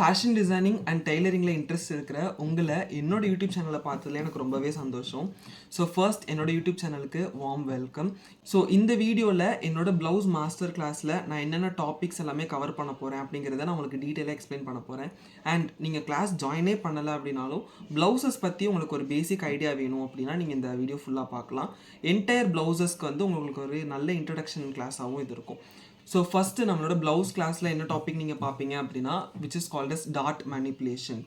Fashion designing and டெய்லரிங்கில் interest இருக்கிற உங்களை என்னோட யூடியூப் சேனலை பார்த்ததுல எனக்கு ரொம்பவே சந்தோஷம். ஸோ ஃபர்ஸ்ட் என்னோட யூடியூப் சேனலுக்கு வார்ம் வெல்கம் ஸோ இந்த வீடியோவில் என்னோட ப்ளவுஸ் மாஸ்டர் கிளாஸில் நான் என்னென்ன டாபிக்ஸ் எல்லாமே கவர் பண்ண போகிறேன் அப்படிங்கிறத நான் உங்களுக்கு டீட்டெயிலாக எக்ஸ்பிளைன் பண்ண போகிறேன் அண்ட் நீங்கள் கிளாஸ் ஜாயினே பண்ணலை அப்படின்னாலும் ப்ளவுசஸ் பற்றி உங்களுக்கு ஒரு பேசிக் ஐடியா வேணும் அப்படின்னா நீங்கள் இந்த வீடியோ ஃபுல்லாக பார்க்கலாம். என்டையர் ப்ளவுசஸ்க்கு வந்து உங்களுக்கு ஒரு நல்ல இன்ட்ரடக்ஷன் கிளாஸாகவும் இது இருக்கும். ஸோ ஃபஸ்ட்டு நம்மளோட ப்ளவுஸ் கிளாஸில் என்ன டாபிக் நீங்கள் பார்ப்பீங்க அப்படின்னா which is called as dot manipulation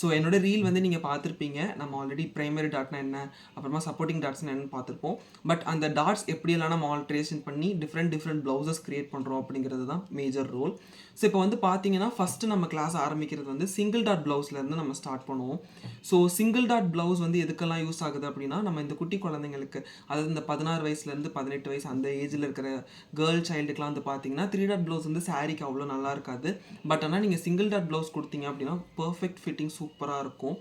so என்னோட ரீல் வந்து நீங்கள் பார்த்துருப்பீங்க. நம்ம ஆல்ரெடி ப்ரைமரி டாட்னா என்ன அப்புறமா சப்போர்ட்டிங் டாட்ஸ்னா என்னன்னு பார்த்துருப்போம். பட் அந்த டாட்ஸ் எப்படியெல்லாம் நம்ம ஆல்ட்ரேஷன் பண்ணி டிஃப்ரெண்ட் டிஃப்ரெண்ட் ப்ளவுசஸ் க்ரியேட் பண்ணுறோம் அப்படிங்கிறது தான் மேஜர் ரோல் ஸோ இப்போ வந்து பார்த்தீங்கன்னா ஃபஸ்ட்டு நம்ம கிளாஸ் ஆரம்பிக்கிறது வந்து சிங்கிள் டாட் ப்ளவுஸ்லேருந்து நம்ம ஸ்டார்ட் பண்ணுவோம். ஸோ சிங்கிள் டாட் ப்ளவுஸ் வந்து எதுக்கெல்லாம் யூஸ் ஆகுது அப்படின்னா நம்ம இந்த குட்டி குழந்தைங்களுக்கு அதாவது இந்த பதினாறு வயசுலேருந்து பதினெட்டு வயசு அந்த ஏஜில் இருக்கிற கேர்ள் சைல்டுக்கெலாம் வந்து பார்த்தீங்கன்னா த்ரீ டாட் ப்ளவுஸ் வந்து சாரீக்கு அவ்வளோ நல்லா இருக்காது. பட் ஆனால் நீங்கள் சிங்கிள் டாட் ப்ளவுஸ் கொடுத்தீங்க அப்படின்னா பர்ஃபெக்ட் ஃபிட்டிங் சூப்பராக இருக்கும்.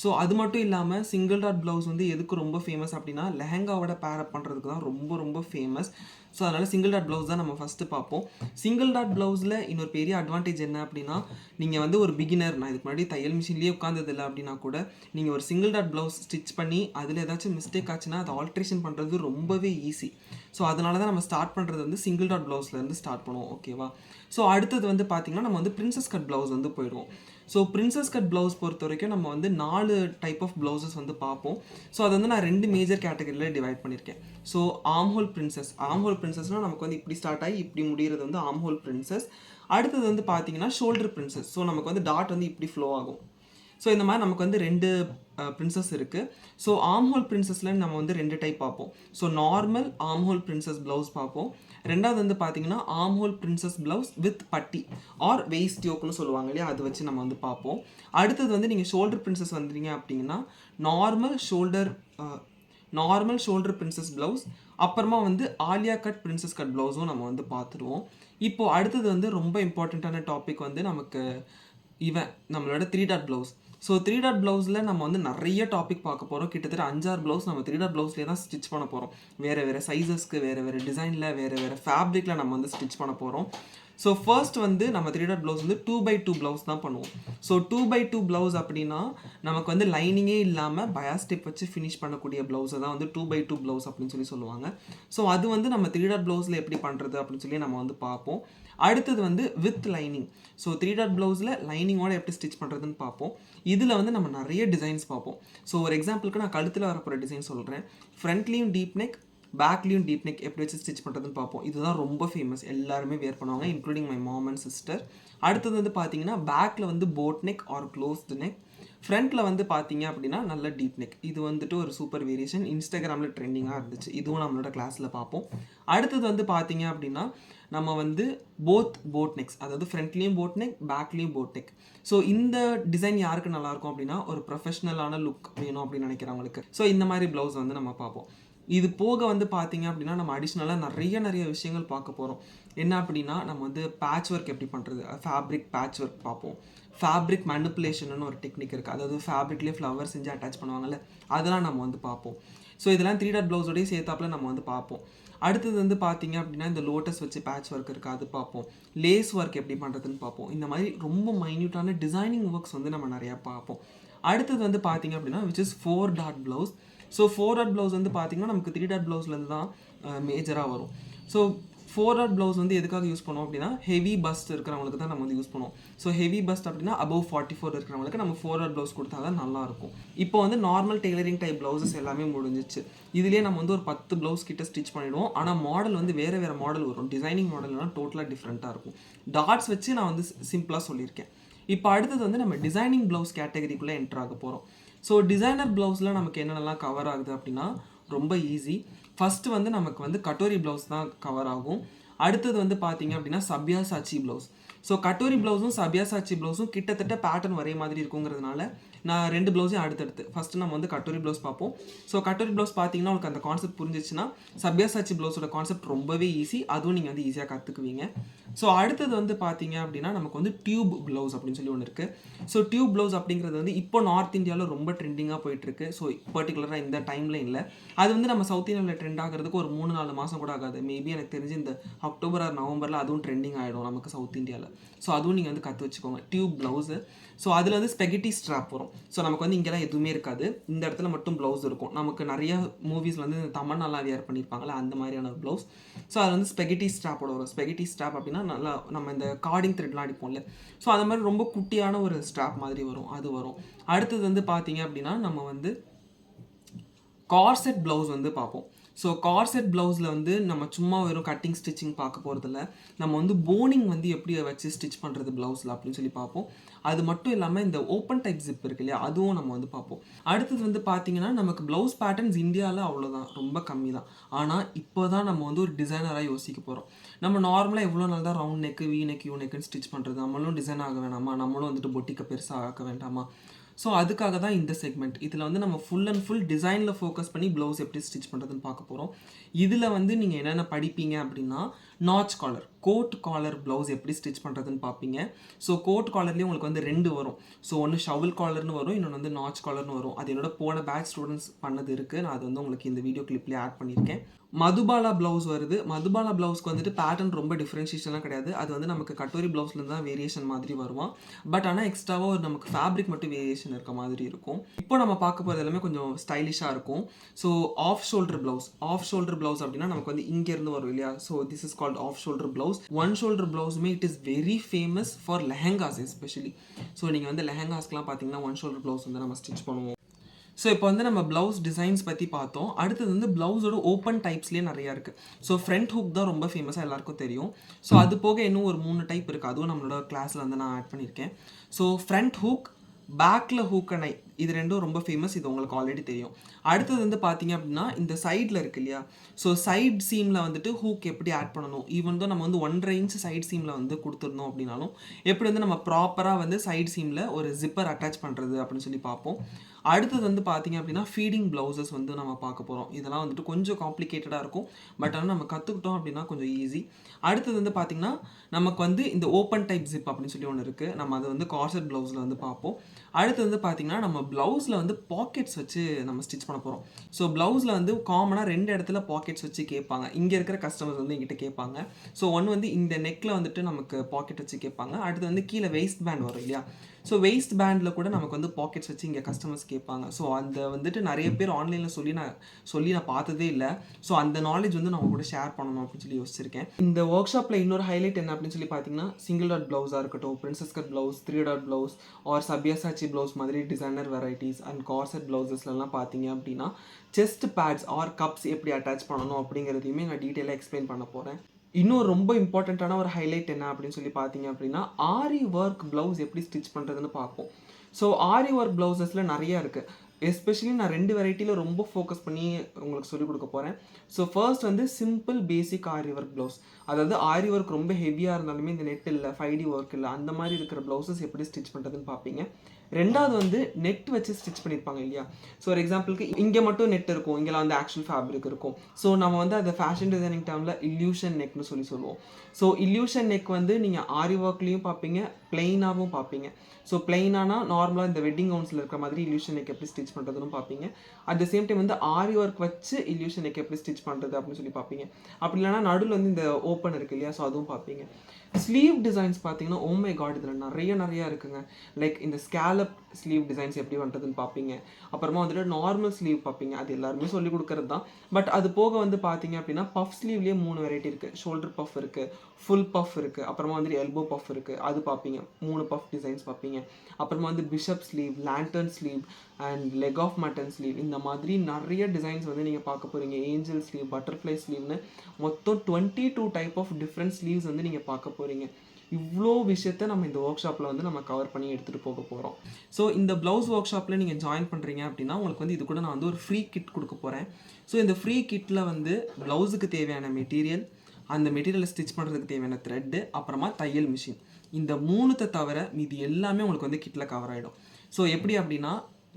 ஸோ அது மட்டும் இல்லாமல் சிங்கிள் டாட் ப்ளவுஸ் வந்து எதுக்கு ரொம்ப ஃபேமஸ் அப்படின்னா லெஹங்காவோட பேரப் பண்ணுறதுக்கு தான் ரொம்ப ரொம்ப ஃபேமஸ் ஸோ அதனால் சிங்கிள் டாட் ப்ளவுஸ் தான் நம்ம ஃபஸ்ட்டு பார்ப்போம். சிங்கிள் டாட் ப்ளவுஸில் இன்னொரு பெரிய அட்வான்டேஜ் என்ன அப்படின்னா நீங்கள் வந்து ஒரு பிகினர் நான் இதுக்கு முன்னாடி தையல் மிஷின்லேயே உட்காந்ததில்லை அப்படின்னா கூட நீங்கள் ஒரு சிங்கிள் டாட் ப்ளவுஸ் ஸ்டிச் பண்ணி அதில் ஏதாச்சும் மிஸ்டேக் ஆச்சுன்னா அதை ஆல்ட்ரேஷன் பண்ணுறது ரொம்பவே ஈஸி ஸோ அதனால தான் நம்ம ஸ்டார்ட் பண்ணுறது வந்து சிங்கிள் டாட் ப்ளவுஸ்லேருந்து ஸ்டார்ட் பண்ணுவோம் ஓகேவா ஸோ அடுத்தது வந்து பார்த்திங்கன்னா நம்ம வந்து பிரின்சஸ் கட் ப்ளவுஸ் வந்து போயிடுவோம். ஸோ பிரின்சஸ் கட் ப்ளவுஸ் பொறுத்த வரைக்கும் நம்ம வந்து நாலு டைப் ஆஃப் ப்ளவுசஸ் வந்து பார்ப்போம். ஸோ அதை வந்து நான் ரெண்டு மேஜர் கேட்டகரியில் டிவைட் பண்ணியிருக்கேன். ஸோ ஆம்ஹோல் பிரின்சஸ் ஆம்ஹோல் பிரின்சஸ்னால் நமக்கு வந்து இப்படி ஸ்டார்ட் ஆகி இப்படி முடிகிறது வந்து ஆம்ஹோல் பிரின்சஸ் அடுத்தது வந்து பார்த்தீங்கன்னா ஷோல்டர் பிரின்சஸ் ஸோ நமக்கு வந்து டாட் வந்து இப்படி ஃப்ளோ ஆகும். ஸோ இந்த மாதிரி நமக்கு வந்து ரெண்டு பிரின்சஸ் இருக்குது ஸோ ஆம்ஹோல் பிரின்சஸில் நம்ம வந்து ரெண்டு டைப் பார்ப்போம். So normal armhole princess blouse பார்ப்போம். ரெண்டாவது வந்து பார்த்தீங்கன்னா ஆம்ஹோல் பிரின்சஸ் ப்ளவுஸ் வித் பட்டி ஆர் வெயிஸ்ட் யோக்குன்னு சொல்லுவாங்க இல்லையா? அது வச்சு நம்ம வந்து பார்ப்போம். அடுத்தது வந்து நீங்கள் ஷோல்டர் பிரின்சஸ் வந்துட்டீங்க அப்படிங்கன்னா normal shoulder normal shoulder princess blouse அப்புறமா வந்து ஆலியா கட் பிரின்சஸ் கட் ப்ளவுஸும் நம்ம வந்து பார்த்துருவோம். இப்போது அடுத்தது வந்து ரொம்ப இம்பார்ட்டண்ட்டான டாபிக் வந்து நமக்கு இவன் நம்மளோட three dot blouse so three dot ப்ளவுஸில் நம்ம வந்து நிறைய டாபிக் பார்க்க போகிறோம் கிட்டத்தட்ட அஞ்சாறு ப்ளவுஸ் நம்ம த்ரீ டாட் ப்ளவுஸ்லேயே தான் ஸ்டிச் பண்ண போகிறோம் வேறு வேறு சைஸஸ்க்கு வேறு வேறு டிசைனில் வேறு வேறு ஃபேப்ரிக்கில் நம்ம வந்து ஸ்டிச் பண்ண போகிறோம் ஸோ ஃபர்ஸ்ட் வந்து நம்ம த்ரீ டாட் ப்ளவுஸ் வந்து டூ பை டூ ப்ளவுஸ் தான் பண்ணுவோம். So two by two blouse அப்படின்னா நமக்கு வந்து லைனிங்கே இல்லாமல் பயாஸ்டிப் வச்சு ஃபினிஷ் பண்ணக்கூடிய ப்ளவுஸை தான் வந்து டூ பை டூ ப்ளவுஸ் அப்படின்னு சொல்லி சொல்லுவாங்க. ஸோ அது வந்து நம்ம த்ரீ டாட் ப்ளவுஸில் எப்படி பண்ணுறது அப்படின்னு சொல்லி நம்ம வந்து பார்ப்போம். அடுத்தது வந்து with lining so three dot ப்ளவுஸில் லைனிங்கோட எப்படி ஸ்டிச் பண்ணுறதுன்னு பார்ப்போம். இதில் வந்து நம்ம நிறைய டிசைன்ஸ் பார்ப்போம். ஸோ ஒரு எக்ஸாம்பிளுக்கு நான் கழுத்தில் வரப்போகிற டிசைன் சொல்கிறேன் ஃப்ரண்ட்லேயும் டீப் நெக் பேக்லேயும் டீப் நெக் எப்படி வச்சு ஸ்டிச் பண்ணுறதுன்னு பார்ப்போம். இதுதான் ரொம்ப ஃபேமஸ் எல்லாருமே வேர் பண்ணுவாங்க including my mom and sister அடுத்தது வந்து பார்த்தீங்கன்னா பேக்கில் வந்து boat neck or closed neck ஃப்ரண்ட்டில் வந்து பார்த்தீங்க அப்படின்னா நல்ல டீப் நெக் இது வந்துட்டு ஒரு சூப்பர் வேரியேஷன் இன்ஸ்டாகிராமில் ட்ரெண்டிங்காக இருந்துச்சு. இதுவும் நம்மளோட கிளாஸில் பார்ப்போம். அடுத்தது வந்து பார்த்தீங்க அப்படின்னா நம்ம வந்து போத் போட் நெக்ஸ் அதாவது ஃப்ரண்ட்லேயும் போட் நெக் பேக்லேயும் போட் நெக் ஸோ இந்த டிசைன் யாருக்கு நல்லாயிருக்கும் அப்படின்னா ஒரு ப்ரொஃபஷ்னலான லுக் வேணும் அப்படின்னு நினைக்கிறவங்களுக்கு. ஸோ இந்த மாதிரி ப்ளவுஸ் வந்து நம்ம பார்ப்போம். இது போக வந்து பார்த்தீங்க அப்படின்னா நம்ம அடிஷ்னலாக நிறைய நிறைய விஷயங்கள் பார்க்க போகிறோம் என்ன அப்படின்னா நம்ம வந்து பேட்ச் ஒர்க் எப்படி பண்ணுறது ஃபேப்ரிக் பேட்ச் ஒர்க் பார்ப்போம். ஃபேப்ரிக் மேனிப்புலேஷன்னு ஒரு டெக்னிக் இருக்குது அதாவது ஃபேப்ரிக்லேயே ஃப்ளவர் செஞ்சு அட்டாச் பண்ணுவாங்கல்ல அதெல்லாம் நம்ம வந்து பார்ப்போம். ஸோ இதெல்லாம் த்ரீ டாட் ப்ளவுஸோடய சேர்த்தாப்பில் நம்ம வந்து பார்ப்போம். அடுத்தது வந்து பார்த்தீங்க அப்படின்னா இந்த லோட்டஸ் வச்சு பேட்ச் ஒர்க் இருக்குது அது பார்ப்போம். லேஸ் ஒர்க் எப்படி பண்ணுறதுன்னு பார்ப்போம். இந்த மாதிரி ரொம்ப மைன்யூட்டான டிசைனிங் ஒர்க்ஸ் வந்து நம்ம நிறையா பார்ப்போம். அடுத்தது வந்து பார்த்தீங்க அப்படின்னா which is four dot blouse so four dot blouse வந்து பார்த்தீங்கன்னா நமக்கு த்ரீ டாட் ப்ளவுஸ்லேருந்து தான் மேஜராக வரும். ஸோ ஃபோர் டாட் ப்ளவுஸ் வந்து எதுக்காக யூஸ் பண்ணுவோம் அப்படின்னா ஹெவி பஸ்ட் இருக்கிறவங்களுக்கு தான் நம்ம வந்து யூஸ் பண்ணுவோம் ஸோ ஹெவி பஸ்ட் அப்படின்னா அபவ் ஃபார்ட்டி ஃபோர் இருக்கிறவங்களுக்கு நம்ம ஃபோர் டாட் ப்ளவுஸ் கொடுத்தா தான் நல்லாயிருக்கும் இப்போ வந்து நார்மல் டெய்லரிங் டைப் ப்ளவுசஸ் எல்லாமே முடிஞ்சிச்சு. இதுலேயே நம்ம வந்து ஒரு பத்து ப்ளவுஸ் கிட்ட ஸ்டிச் பண்ணிவிடுவோம் ஆனால் மாடல் வந்து வேறு வேறு மாடல் வரும். டிசைனிங் மாடல்லாம் டோட்டலாக டிஃப்ரெண்ட்டாக இருக்கும். டாட்ஸ் வச்சு நான் வந்து சிம்பிளாக சொல்லியிருக்கேன். இப்போ அடுத்தது வந்து நம்ம டிசைனிங் ப்ளவுஸ் கேட்டகரிக்குள்ளே என்ட்ரு ஆக போகிறோம் ஸோ டிசைனர் ப்ளவுஸில் நமக்கு என்னென்னலாம் கவர் ஆகுது அப்படின்னா ரொம்ப ஈஸி ஃபஸ்ட்டு வந்து நமக்கு வந்து கட்டோரி ப்ளவுஸ் தான் கவர் ஆகும். அடுத்தது வந்து பார்த்தீங்க அப்படின்னா Sabyasachi blouse so katori ப்ளவுஸும் சபியாசாச்சி ப்ளவுஸும் கிட்டத்தட்ட பேட்டர்ன் ஒரே மாதிரி இருக்குங்கிறதுனால நான் ரெண்டு ப்ளவுஸையும் அடுத்தடுத்து. ஃபஸ்ட்டு நம்ம வந்து கட்டோரி ப்ளவுஸ் பார்ப்போம். ஸோ கட்டோரி ப்ளவுஸ் பார்த்தீங்கன்னா உங்களுக்கு அந்த கான்செப்ட் புரிஞ்சிச்சுன்னா சப்யாசாச்சி ப்ளவுஸோட கான்செப்ட் ரொம்பவே ஈஸி அதுவும் நீங்கள் வந்து ஈஸியாக கற்றுக்குவீங்க ஸோ அடுத்தது வந்து பார்த்தீங்க அப்படின்னா நமக்கு வந்து டியூப் ப்ளவுஸ் அப்படின்னு சொல்லி ஒன்று இருக்குது ஸோ டியூப் ப்ளவுஸ் அப்படிங்கிறது வந்து இப்போ நார்த் இந்தியாவில் ரொம்ப ட்ரெண்டிங்காக போயிட்டுருக்கு. ஸோ பர்டிகுலராக இந்த டைமில் இல்லை. அது வந்து நம்ம சவுத் இந்தியாவில் ட்ரெண்ட் ஆகிறதுக்கு ஒரு மூணு நாலு மாதம் கூட ஆகாது. மேபி எனக்கு தெரிஞ்சு இந்த அக்டோபர் ஆர் நவம்பரில் அதுவும் ட்ரெண்டிங் ஆகிடும் நமக்கு சவுத் இந்தியாவில் ஸோ அதுவும் நீங்கள் வந்து கற்று வச்சுக்கோங்க. டியூப் ப்ளவுஸு ஸோ அதில் வந்து ஸ்பெகட்டி ஸ்ட்ராப் வரும். ஸோ நமக்கு வந்து இங்கெல்லாம் எதுவுமே இருக்காது. இந்த இடத்துல மட்டும் ப்ளவுஸ் இருக்கும். நமக்கு நிறைய மூவிஸில் வந்து இந்த தமன்னாலாம் வியர் பண்ணியிருப்பாங்களே அந்த மாதிரியான ப்ளவுஸ் ஸோ அது வந்து ஸ்பெகட்டி ஸ்ட்ராப்போட வரும். ஸ்பெகட்டி ஸ்ட்ராப் அப்படின்னா நல்லா நம்ம இந்த கார்டிங் த்ரெட்லாம் அடிப்போம்ல. ஸோ அந்த மாதிரி ரொம்ப குட்டியான ஒரு ஸ்ட்ராப் மாதிரி வரும். அது வரும். அடுத்தது வந்து பார்த்தீங்க அப்படின்னா நம்ம வந்து கார்செட் ப்ளவுஸ் வந்து பார்ப்போம். ஸோ கார்செட் ப்ளவுஸில் வந்து நம்ம சும்மா வெறும் கட்டிங் ஸ்டிச்சிங் பார்க்க போகிறதில்ல நம்ம வந்து போனிங் வந்து எப்படி வச்சு ஸ்டிச் பண்ணுறது ப்ளவுஸில் அப்படின்னு சொல்லி பார்ப்போம். அது மட்டும் இல்லாமல் இந்த ஓப்பன் டைப் ஜிப் இருக்கு இல்லையா அதுவும் நம்ம வந்து பார்ப்போம். அடுத்தது வந்து பார்த்தீங்கன்னா நமக்கு ப்ளவுஸ் பேட்டர்ன்ஸ் இந்தியாவில் அவ்வளோதான் ரொம்ப கம்மி தான் ஆனால் இப்போ தான் நம்ம வந்து ஒரு டிசைனராக யோசிக்க போகிறோம் நம்ம நார்மலாக எவ்வளோ நாள் தான் round neck V neck U நெக்குன்னு stitch பண்ணுறது நம்மளும் டிசைன் ஆக வேணாமா? நம்மளும் வந்துட்டு பொட்டிக்க பெருசாக ஆக்க வேண்டாமா? ஸோ அதுக்காக தான் இந்த செக்மெண்ட் இதில் வந்து நம்ம ஃபுல் அண்ட் ஃபுல் டிசைனில் ஃபோக்கஸ் பண்ணி ப்ளவுஸ் எப்படி ஸ்டிச் பண்ணுறதுன்னு பார்க்க போகிறோம் இதில் வந்து நீங்கள் என்னென்ன படிப்பீங்க அப்படின்னா notch collar coat collar blouse எப்படி ஸ்டிச் பண்ணுறதுன்னு பார்ப்பீங்க ஸோ கோட் காலர்லேயும் உங்களுக்கு வந்து ரெண்டு வரும். ஸோ ஒன்று ஷவல் காலர்னு வரும் இன்னொன்று வந்து நாச் காலர்னு வரும். அது என்னோட போன பேக் ஸ்டூடெண்ட்ஸ் பண்ணது இருக்குது நான் அது வந்து உங்களுக்கு இந்த வீடியோ கிளிப்லேயே ஆட் பண்ணியிருக்கேன் மதுபாலா ப்ளவுஸ் வருது. மதுபாலா ப்ளவுஸ்க்கு வந்துட்டு பேட்டர்ன் ரொம்ப டிஃப்ரென்ஷியேஷன்லாம் கிடையாது. அது வந்து நமக்கு கட்டோரி ப்ளவுஸ்லேருந்து தான் வேரியேஷன் மாதிரி வருவான் பட் ஆனால் எக்ஸ்ட்ராவாக ஒரு நமக்கு ஃபேப்ரிக் மட்டும் வேரியேஷன் இருக்க மாதிரி இருக்கும். இப்போ நம்ம பார்க்க போகிறது எல்லாமே கொஞ்சம் ஸ்டைலிஷாக இருக்கும். So off shoulder blouse off shoulder blouse அப்படின்னா நமக்கு வந்து இங்கேருந்து வரும் இல்லையா? So this is called off shoulder blouse one shoulder ப்ளவுஸுமே it is very famous for lehengas especially so நீங்கள் வந்து லெஹங்காஸ்க்குலாம் பார்த்தீங்கன்னா ஒன் ஷோல்டர் ப்ளவுஸ் வந்து நம்ம ஸ்டிச் பண்ணுவோம். ஸோ இப்போ வந்து நம்ம ப்ளவுஸ் டிசைன்ஸ் பற்றி பார்த்தோம். அடுத்தது வந்து ப்ளவுஸோட ஓப்பன் டைப்ஸ்லேயே நிறையா இருக்குது ஸோ ஃப்ரண்ட் ஹூக் தான் ரொம்ப ஃபேமஸாக எல்லாருக்கும் தெரியும். ஸோ அது போக இன்னும் ஒரு மூணு டைப் இருக்குது அதுவும் நம்மளோட கிளாஸில் வந்து நான் ஆட் பண்ணியிருக்கேன். ஸோ ஃப்ரண்ட் ஹூக் பேக்கில் ஹூக் இது ரெண்டும் ரொம்ப ஃபேமஸ் இது உங்களுக்கு ஆல்ரெடி தெரியும். அடுத்தது வந்து பார்த்தீங்க அப்படின்னா இந்த சைடில் இருக்கு இல்லையா? ஸோ சைட் சீமில் வந்துட்டு ஹூக் எப்படி ஆட் பண்ணணும்? ஈவன் தான் நம்ம வந்து ஒன்றரை இன்ச் சைட் சீமில் வந்து கொடுத்துருந்தோம் அப்படின்னாலும் எப்படி வந்து நம்ம ப்ராப்பராக வந்து சைட் சீமில் ஒரு ஜிப்பர் அட்டாச் பண்ணுறது அப்படின்னு சொல்லி பார்ப்போம். அடுத்தது வந்து பார்த்தீங்க அப்படின்னா ஃபீடிங் ப்ளவுசஸ் வந்து நம்ம பார்க்க போகிறோம் இதெல்லாம் வந்துட்டு கொஞ்சம் காம்ப்ளிகேட்டடாக இருக்கும். பட் ஆனால் நம்ம கற்றுக்கிட்டோம் அப்படின்னா கொஞ்சம் ஈஸி அடுத்தது வந்து பார்த்திங்கன்னா நமக்கு வந்து இந்த ஓப்பன் டைப் ஜிப் அப்படின்னு சொல்லி ஒன்று இருக்குது நம்ம அதை வந்து கார்செட் ப்ளவுஸில் வந்து பார்ப்போம். அடுத்து வந்து பார்த்திங்கன்னா நம்ம ப்ளவுஸில் வந்து பாக்கெட்ஸ் வச்சு நம்ம ஸ்டிச் பண்ண போகிறோம் ஸோ ப்ளவுஸில் வந்து காமனாக ரெண்டு இடத்துல பாக்கெட்ஸ் வச்சு கேட்பாங்க. இங்கே இருக்கிற கஸ்டமர்ஸ் வந்து எங்கிட்ட கேட்பாங்க. ஸோ ஒன்று வந்து இந்த நெக்கில் வந்துட்டு நமக்கு பாக்கெட் வச்சு கேட்பாங்க. அடுத்து வந்து கீழே வெயிஸ்ட் பேண்ட் வரும் இல்லையா? ஸோ வெயிஸ்ட் பேண்டில் கூட நமக்கு வந்து பாக்கெட்ஸ் வச்சு இங்கே கஸ்டமர்ஸ் கேட்பாங்க. ஸோ அந்த வந்துட்டு நிறைய பேர் ஆன்லைனில் சொல்லி நான் சொல்லி நான் பார்த்ததே இல்லை. ஸோ அந்த நாலேஜ் வந்து நம்ம கூட ஷேர் பண்ணணும் அப்படின்னு சொல்லி யோசிச்சிருக்கேன். இந்த ஒர்க் ஷாப்பில் இன்னொரு ஹைலைட் என்ன அப்படின்னு சொல்லி பார்த்தீங்கன்னா சிங்கிள் டாட் ப்ளவுஸாக இருக்கட்டும் princess cut blouse three dot blouse or Sabyasachi blouse மாதிரி டிசைனர் வெரைட்டிஸ் அண்ட் கார்செட் ப்ளவுசஸ்லாம் பார்த்தீங்க அப்படின்னா செஸ்ட் பேட்ஸ் ஆர் கப்ஸ் எப்படி அட்டாச் பண்ணணும் அப்படிங்கிறதையுமே நான் டீட்டெயிலாக எக்ஸ்பிளைன் பண்ண போகிறேன் இன்னும் ரொம்ப இம்பார்ட்டண்ட்டான ஒரு ஹைலைட் என்ன அப்படின்னு சொல்லி பார்த்தீங்க அப்படின்னா ஆரி ஒர்க் ப்ளவுஸ் எப்படி ஸ்டிச் பண்ணுறதுன்னு பார்ப்போம். ஸோ ஆரி ஒர்க் ப்ளவுசஸில் நிறையா இருக்குது எஸ்பெஷலி நான் ரெண்டு வெரைட்டியில் ரொம்ப ஃபோக்கஸ் பண்ணி உங்களுக்கு சொல்லிக் கொடுக்க போகிறேன் ஸோ ஃபர்ஸ்ட் வந்து simple basic aari work blouse அதாவது ஆரி ஒர்க் ரொம்ப ஹெவியாக இருந்தாலுமே இந்த நெட் இல்லை ஃபைவ் டி ஒர்க் இல்லை அந்த மாதிரி இருக்கிற ப்ளவுசஸ் எப்படி ஸ்டிச் பண்ணுறதுன்னு பார்ப்பீங்க. ரெண்டாவது வந்து நெட் வச்சு ஸ்டிச் பண்ணியிருப்பாங்க இல்லையா? ஸோ ஒரு எக்ஸாம்பிளுக்கு இங்கே மட்டும் நெட் இருக்கும் இங்கெல்லாம் வந்து ஆக்சுவல் ஃபேப்ரிக் இருக்கும். ஸோ நம்ம வந்து அதை ஃபேஷன் டிசைனிங் டேர்மில் இல்யூஷன் நெக்னு சொல்லி சொல்லுவோம். ஸோ இல்யூஷன் நெக் வந்து நீங்கள் ஆரி ஒர்க்லேயும் பார்ப்பீங்க பிளெயினாகவும் பார்ப்பீங்க. ஸோ பிளெயினானா நார்மலாக இந்த வெட்டிங் கவுன்ஸில் இருக்கிற மாதிரி இல்யூஷன் நெக் எப்படி ஸ்டிச் பண்ணுறதுன்னு பார்ப்பீங்க. அட் த சேம் டைம் வந்து ஆரி ஒர்க் வச்சு இல்யூஷன் நெக் எப்படி ஸ்டிச் பண்ணுறது அப்படின்னு சொல்லி பார்ப்பீங்க. அப்படி இல்லைனா நடுவில் வந்து இந்த ஓப்பன் இருக்குது இல்லையா? ஸோ அதுவும் பார்ப்பீங்க. ஸ்லீவ் டிசைன்ஸ் பார்த்தீங்கன்னா oh ஓமை காட் இதில் நிறைய நிறையா இருக்குங்க. லைக் இந்த ஸ்கேலப் ஸ்லீவ் டிசைன்ஸ் எப்படி பண்ணுறதுன்னு பார்ப்பீங்க. அப்புறமா வந்துட்டு நார்மல் ஸ்லீவ் பார்ப்பீங்க. அது எல்லாருமே சொல்லி கொடுக்கறது தான். பட் அது போக வந்து பார்த்தீங்க அப்படின்னா பஃப் ஸ்லீவ்லேயே மூணு வெரைட்டி இருக்குது ஷோல்டர் பஃப் இருக்குது ஃபுல் பஃப் இருக்குது அப்புறமா வந்துட்டு எல்போ பஃப் இருக்குது அது பார்ப்பீங்க. மூணு பஃப் டிசைன்ஸ் பார்ப்பீங்க. அப்புறமா வந்து bishop sleeve lantern sleeve and leg of mutton sleeve இந்த மாதிரி நிறைய டிசைன்ஸ் வந்து நீங்கள் பார்க்க போகிறீங்க ஏஞ்சல் ஸ்லீவ் பட்டர்ஃப்ளை ஸ்லீவ்னு மொத்தம் twenty two type of different sleeves வந்து நீங்கள் பார்க்க போகிறீங்க இவ்வளோ விஷயத்த நம்ம இந்த ஒர்க் ஷாப்பில் வந்து நம்ம கவர் பண்ணி எடுத்துகிட்டு போக போகிறோம் ஸோ இந்த ப்ளவுஸ் ஒர்க் ஷாப்பில் நீங்கள் ஜாயின் பண்ணுறீங்க அப்படின்னா உங்களுக்கு வந்து இது கூட நான் வந்து ஒரு ஃப்ரீ கிட் கொடுக்க போகிறேன் ஸோ இந்த ஃப்ரீ கிட்டில் வந்து ப்ளவுஸுக்கு தேவையான மெட்டீரியல் அந்த மெட்டீரியலை ஸ்டிச் பண்ணுறதுக்கு தேவையான த்ரெட்டு அப்புறமா தையல் மிஷின் இந்த மூணுத்தை தவிர மீதி எல்லாமே உங்களுக்கு வந்து கிட்டில் கவர் ஆகிடும் ஸோ எப்படி அப்படின்னா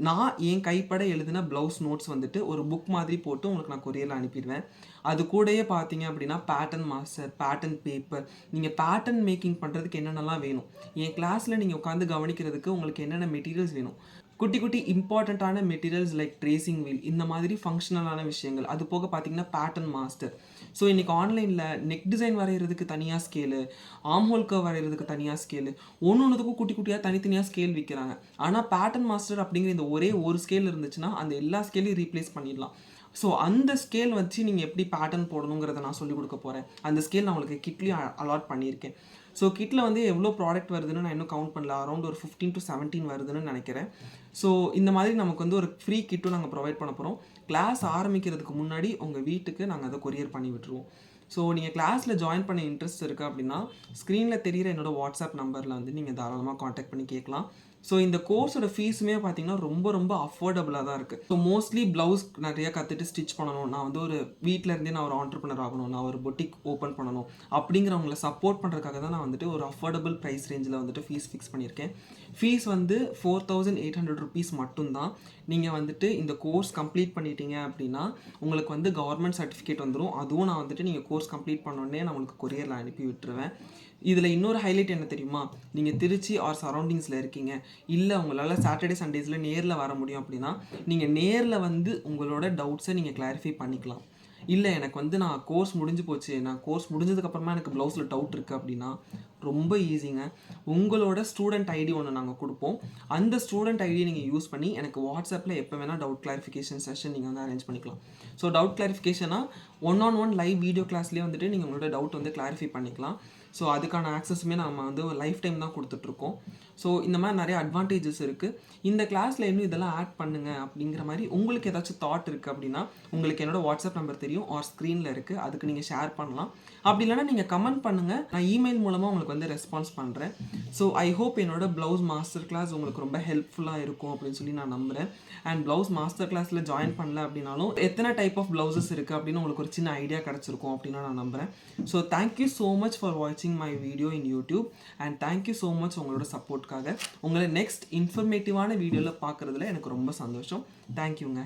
நான் என் கைப்பட எழுதின ப்ளவுஸ் நோட்ஸ் வந்துட்டு ஒரு புக் மாதிரி போட்டு உங்களுக்கு நான் கொரியரில் அனுப்பிடுவேன். அது கூடயே பார்த்தீங்க அப்படின்னா பேட்டர்ன் மாஸ்டர் பேட்டர்ன் பேப்பர் நீங்கள் பேட்டர்ன் மேக்கிங் பண்ணுறதுக்கு என்னென்னலாம் வேணும்? என் கிளாஸில் நீங்கள் உட்காந்து கவனிக்கிறதுக்கு உங்களுக்கு என்னென்ன மெட்டீரியல்ஸ் வேணும்? குட்டி குட்டி இம்பார்ட்டண்ட்டான மெட்டீரியல்ஸ் லைக் ட்ரேசிங் வீல் இந்த மாதிரி ஃபங்க்ஷனலான விஷயங்கள். அது போக பார்த்தீங்கன்னா பேட்டர்ன் மாஸ்டர் ஸோ இன்றைக்கி ஆன்லைனில் நெக் டிசைன் வரைகிறதுக்கு தனியாக ஸ்கேலு ஆம் ஹோல் வரைகிறதுக்கு தனியாக ஸ்கேலு ஒன்று ஒன்றுக்கும் குட்டி குட்டியாக தனித்தனியாக ஸ்கேல் விற்கிறாங்க ஆனால் பேட்டர்ன் மாஸ்டர் அப்படிங்கிற இந்த ஒரே ஒரு ஸ்கேல் இருந்துச்சுன்னா அந்த எல்லா ஸ்கேலையும் ரீப்ளேஸ் பண்ணிடலாம். ஸோ அந்த ஸ்கேல் வச்சு நீங்கள் எப்படி பேட்டர்ன் போடணுங்கிறத நான் சொல்லிக் கொடுக்க போகிறேன் அந்த ஸ்கேல் நான் உங்களுக்கு கிட்லேயும் அலாட் பண்ணியிருக்கேன். ஸோ கிட்டில் வந்து எவ்வளோ ப்ராடக்ட் வருதுன்னு நான் இன்னும் கவுண்ட் பண்ணல. அரௌண்ட் ஒரு ஃபிஃப்டீன் டு செவன்டீன் வருதுன்னு நினைக்கிறேன். ஸோ இந்த மாதிரி நமக்கு வந்து ஒரு ஃப்ரீ கிட்டும் நாங்கள் ப்ரொவைட் பண்ண போகிறோம் கிளாஸ் ஆரம்பிக்கிறதுக்கு முன்னாடி உங்கள் வீட்டுக்கு நாங்கள் அதை கொரியர் பண்ணி விட்டுருவோம். ஸோ நீங்கள் கிளாஸில் ஜாயின் பண்ண இன்ட்ரெஸ்ட் இருக்குது அப்படின்னா ஸ்க்ரீனில் தெரியிற என்னோட வாட்ஸ்அப் நம்பரில் வந்து நீங்கள் தாராளமாக காண்டாக்ட் பண்ணி கேட்கலாம். ஸோ இந்த கோர்ஸோட ஃபீஸுமே பார்த்தீங்கன்னா ரொம்ப ரொம்ப அஃபோர்டபுளாக தான் இருக்குது ஸோ மோஸ்ட்லி ப்ளவுஸ் நிறைய கற்றுட்டு ஸ்டிச் பண்ணணும். நான் வந்து ஒரு வீட்டில் இருந்தே நான் ஒரு ஆண்டர்பனர் ஆகணும். நான் ஒரு பொட்டிக் ஓப்பன் பண்ணணும். அப்படிங்கிறவங்கள சப்போர்ட் பண்ணுறதுக்காக தான் நான் வந்துட்டு ஒரு அஃபோர்டபுள் ப்ரைஸ் ரேஞ்சில் வந்துட்டு ஃபீஸ் ஃபிக்ஸ் பண்ணியிருக்கேன். ஃபீஸ் வந்து four thousand eight hundred rupees மட்டும்தான். நீங்கள் வந்துட்டு இந்த கோர்ஸ் கம்ப்ளீட் பண்ணிட்டீங்க அப்படின்னா உங்களுக்கு வந்து கவர்மெண்ட் சர்டிஃபிகேட் வந்துடும் அதுவும் நான் வந்துட்டு நீங்கள் கோர்ஸ் கம்ப்ளீட் பண்ணோடனே நான் உங்களுக்கு கொரியரில் அனுப்பி விட்டுருவேன். இதில் இன்னொரு ஹைலைட் என்ன தெரியுமா? நீங்கள் திருச்சி ஆர் சரௌண்டிங்ஸில் இருக்கீங்க. இல்லை உங்களால் சாட்டர்டே சண்டேஸில் நேரில் வர முடியும் அப்படின்னா நீங்கள் நேரில் வந்து உங்களோட டவுட்ஸை நீங்கள் கிளாரிஃபை பண்ணிக்கலாம். இல்லை எனக்கு வந்து நான் கோர்ஸ் முடிஞ்சு போச்சு நான் கோர்ஸ் முடிஞ்சதுக்கப்புறமா எனக்கு ப்ளவுஸில் டவுட் இருக்குது அப்படின்னா ரொம்ப ஈஸிங்க உங்களோட ஸ்டூடெண்ட் ஐடி ஒன்று நாங்கள் கொடுப்போம். அந்த ஸ்டூடெண்ட் ஐடியை நீங்கள் யூஸ் பண்ணி எனக்கு வாட்ஸ்அப்பில் எப்போ வேணால் டவுட் கிளாரிஃபிகேஷன் செஷன் நீங்கள் வந்து அரேஞ்ச் பண்ணிக்கலாம். So doubt கிளாரிஃபிகேஷனாக one on one live video கிளாஸ்லேயே வந்துட்டு நீங்கள் உங்களோட டவுட் வந்து கிளாரிஃபை பண்ணிக்கலாம். ஸோ அதுக்கான ஆக்சஸுமே நம்ம வந்து ஒரு லைஃப் டைம் தான் கொடுத்துட்ருக்கோம். ஸோ இந்த மாதிரி நிறைய அட்வான்டேஜஸ் இருக்குது இந்த கிளாஸில் இன்னும் இதெல்லாம் ஆட் பண்ணுங்கள் அப்படிங்கிற மாதிரி உங்களுக்கு ஏதாச்சும் தாட் இருக்குது அப்படின்னா உங்களுக்கு என்னோட வாட்ஸ்அப் நம்பர் தெரியும் ஆர் ஸ்க்ரீனில் இருக்குது அதுக்கு நீங்கள் ஷேர் பண்ணலாம். அப்படி இல்லைனா நீங்கள் கமெண்ட் பண்ணுங்கள் நான் இமெயில் மூலமாக உங்களுக்கு வந்து ரெஸ்பான்ஸ் பண்ணுறேன் ஸோ ஐ ஹோப் என்னோட ப்ளவுஸ் மாஸ்டர் கிளாஸ் உங்களுக்கு ரொம்ப ஹெல்ப்ஃபுல்லாக இருக்கும் அப்படின்னு சொல்லி நான் நம்புகிறேன் அண்ட் ப்ளவுஸ் மாஸ்டர் கிளாஸில் ஜாயின் பண்ணல அப்படின்னாலும் எத்தனை டைப் ஆஃப் ப்ளவுசஸ் இருக்குது அப்படின்னு உங்களுக்கு ஒரு சின்ன ஐடியா கிடச்சிருக்கும் அப்படின்னு நான் நம்புகிறேன் so thank you so much for வாட்சிங் my video in YouTube and thank you so much உங்களோட சப்போர்ட்காக உங்களை நெக்ஸ்ட் இன்ஃபர்மேட்டிவான வீடியோவில் பார்க்குறதுல எனக்கு ரொம்ப சந்தோஷம். தேங்க்யூங்க